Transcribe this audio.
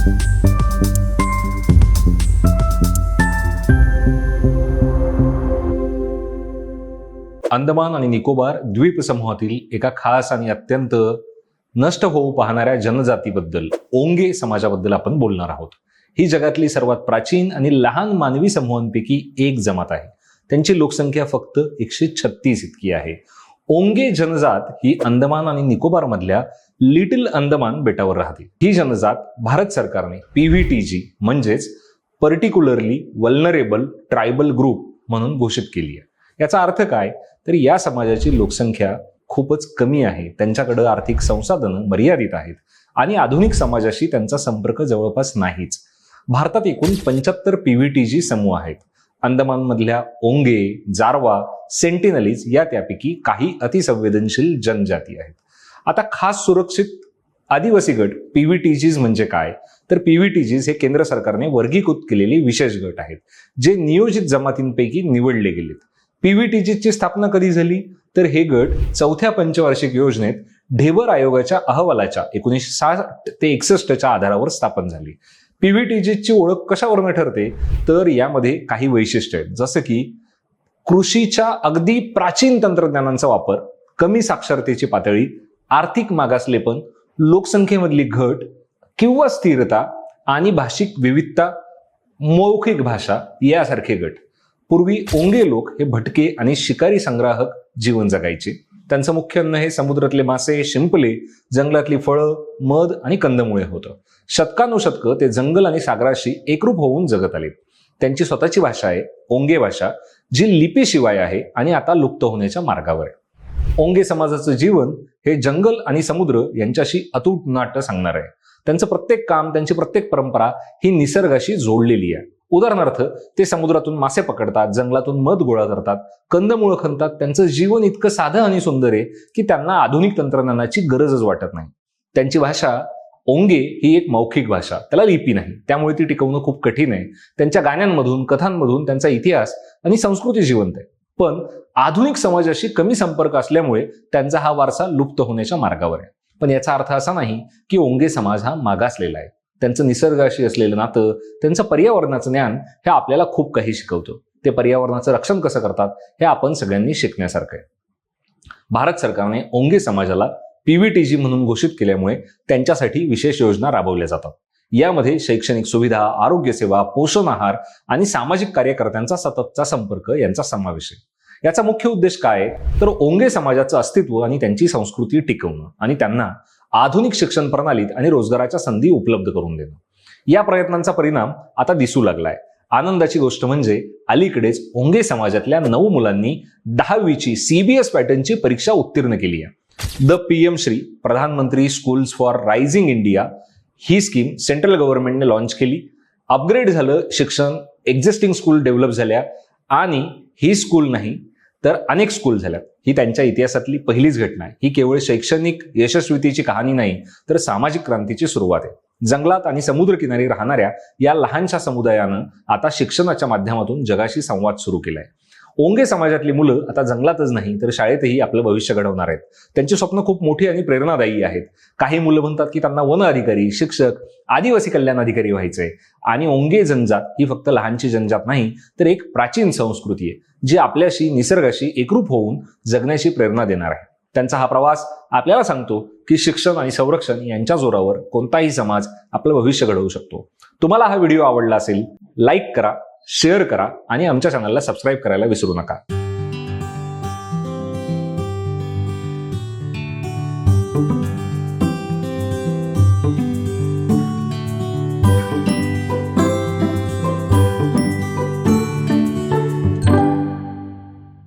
अंदमान आणि निकोबार द्वीपसमूहातील एका खास आणि अत्यंत नष्ट होऊ पाहणाऱ्या जनजातीबद्दल ओंगे समाजाबद्दल आपण बोलणार आहोत. ही जगातली सर्वात प्राचीन आणि लहान मानवी समूहांपैकी एक जमात आहे. त्यांची लोकसंख्या फक्त एकशे छत्तीस इतकी आहे. ओंगे जनजात ही अंदमान आणि निकोबार मधल्या लिटिल अंदमान बेटावर राहते ही जनजात भारत सरकारने पीव्हीटीजी म्हणजेच पर्टिक्युलरली वल्नरेबल ट्रायबल ग्रुप म्हणून घोषित केली आहे. याचा अर्थ काय? तर या समाजाची लोकसंख्या खूपच कमी आहे. त्यांच्याकडे आर्थिक संसाधनं मर्यादित आहेत आणि आधुनिक समाजाशी त्यांचा संपर्क जवळपास नाहीच. भारतात एकूण पंच्याहत्तर पीव्हीटीजी समूह आहेत. अंदमानमधल्या ओंगे जारवा सेंटिनलीज या त्यापैकी काही अतिसंवेदनशील जनजाती आहेत. आता खास सुरक्षित आदिवासी गट पीव्हीटीजीज म्हणजे काय? तर पीव्हीटीजीज हे केंद्र सरकारने वर्गीकृत केलेले विशेष गट आहेत जे नियोजित जमातींपैकी निवडले गेलेत. पीव्हीटीजीची स्थापना कधी झाली? तर हे गट चौथ्या पंचवार्षिक योजनेत ढेबर आयोगाच्या अहवालाच्या एकोणीसशे साठ ते एकसष्टच्या आधारावर स्थापन झाली. पीव्हीटीजीची ओळख कशावरनं ठरते? तर यामध्ये काही वैशिष्ट्य आहेत. जसं की कृषीच्या अगदी प्राचीन तंत्रज्ञानांचा वापर कमी साक्षरतेची पातळी आर्थिक मागासलेपण लोकसंख्येमधली घट किंवा स्थिरता आणि भाषिक विविधता मौखिक भाषा यासारखे गट. पूर्वी ओंगे लोक हे भटके आणि शिकारी संग्राहक जीवन जगायचे. त्यांचं मुख्य अन्न हे समुद्रातले मासे शिंपले जंगलातली फळं मध आणि कंदमुळे होतं. शतकानुशतकं ते जंगल आणि सागराशी एकरूप होऊन जगत आले. त्यांची स्वतःची भाषा आहे ओंगे भाषा जी लिपीशिवाय आहे आणि आता लुप्त होण्याच्या मार्गावर आहे. ओंगे समाजाचं जीवन हे जंगल आणि समुद्र यांच्याशी अतूट नाट्य सांगणार आहे. त्यांचं प्रत्येक काम त्यांची प्रत्येक परंपरा ही निसर्गाशी जोडलेली आहे. उदाहरणार्थ ते समुद्रातून मासे पकडतात जंगलातून मध गोळा करतात कंदमुळं खणतात त्यांचं जीवन इतकं साधं आणि सुंदर आहे की त्यांना आधुनिक तंत्रज्ञानाची गरजच वाटत नाही. त्यांची भाषा ओंगे ही एक मौखिक भाषा त्याला लिपी नाही. त्यामुळे ती टिकवणं खूप कठीण आहे. त्यांच्या गाण्यांमधून कथांमधून त्यांचा इतिहास आणि संस्कृती जिवंत आहे. पण आधुनिक समाजाशी कमी संपर्क असल्यामुळे त्यांचा हा वारसा लुप्त होण्याच्या मार्गावर आहे. पण याचा अर्थ असा नाही की ओंगे समाज हा मागासलेला आहे. त्यांचं निसर्गाशी असलेलं नातं त्यांचं पर्यावरणाचं ज्ञान हे आपल्याला खूप काही शिकवतं. ते पर्यावरणाचं रक्षण कसं करतात हे आपण सगळ्यांनी शिकण्यासारखं आहे. भारत सरकारने ओंगे समाजाला पीव्हीटीजी म्हणून घोषित केल्यामुळे त्यांच्यासाठी विशेष योजना राबवल्या जातात. यामध्ये शैक्षणिक सुविधा आरोग्य सेवा पोषण आहार आणि सामाजिक कार्यकर्त्यांचा सततचा संपर्क यांचा समावेश आहे. याचा मुख्य उद्देश काय? आहे तर ओंगे समाजाचं अस्तित्व आणि त्यांची संस्कृती टिकवणं आणि त्यांना आधुनिक शिक्षण प्रणालीत आणि रोजगाराच्या संधी उपलब्ध करून देणं. या प्रयत्नांचा परिणाम आता दिसू लागलाय. आनंदाची गोष्ट म्हणजे अलीकडेच ओंगे समाजातल्या नऊ मुलांनी दहावीची सीबीएस पॅटर्नची परीक्षा उत्तीर्ण केली आहे. द पी एम श्री प्रधानमंत्री स्कूल्स फॉर रायझिंग इंडिया ही स्कीम सेंट्रल गव्हर्नमेंटने लॉन्च केली. अपग्रेड झालं शिक्षण एक्झिस्टिंग स्कूल डेव्हलप झाल्या आणि ही स्कूल नाही तर अनेक स्कूल झाल्यात. ही त्यांच्या इतिहासातली पहिलीच घटना आहे. ही केवळ शैक्षणिक यशस्वीतेची कहाणी नाही तर सामाजिक क्रांतीची सुरुवात आहे. जंगलात आणि समुद्रकिनारी राहणाऱ्या या लहानशा समुदायानं आता शिक्षणाच्या माध्यमातून जगाशी संवाद सुरू केलाय. ओंगे समाजातली मुलं आता जंगलातच नाही तर शाळेतही आपलं भविष्य घडवणार आहेत. त्यांची स्वप्न खूप मोठी आणि प्रेरणादायी आहेत. काही मुलं म्हणतात की त्यांना वन अधिकारी शिक्षक आदिवासी कल्याण अधिकारी व्हायचंय. आणि ओंगे जनजात ही फक्त लहानची जनजात नाही तर एक प्राचीन संस्कृती आहे जी आपल्याशी निसर्गाशी एकरूप होऊन जगण्याची प्रेरणा देणार आहे. त्यांचा हा प्रवास आपल्याला सांगतो की शिक्षण आणि संरक्षण यांच्या जोरावर कोणताही समाज आपलं भविष्य घडवू शकतो. तुम्हाला हा व्हिडिओ आवडला असेल लाईक करा शेअर करा आणि आमच्या चॅनलला सबस्क्राईब करायला विसरू नका.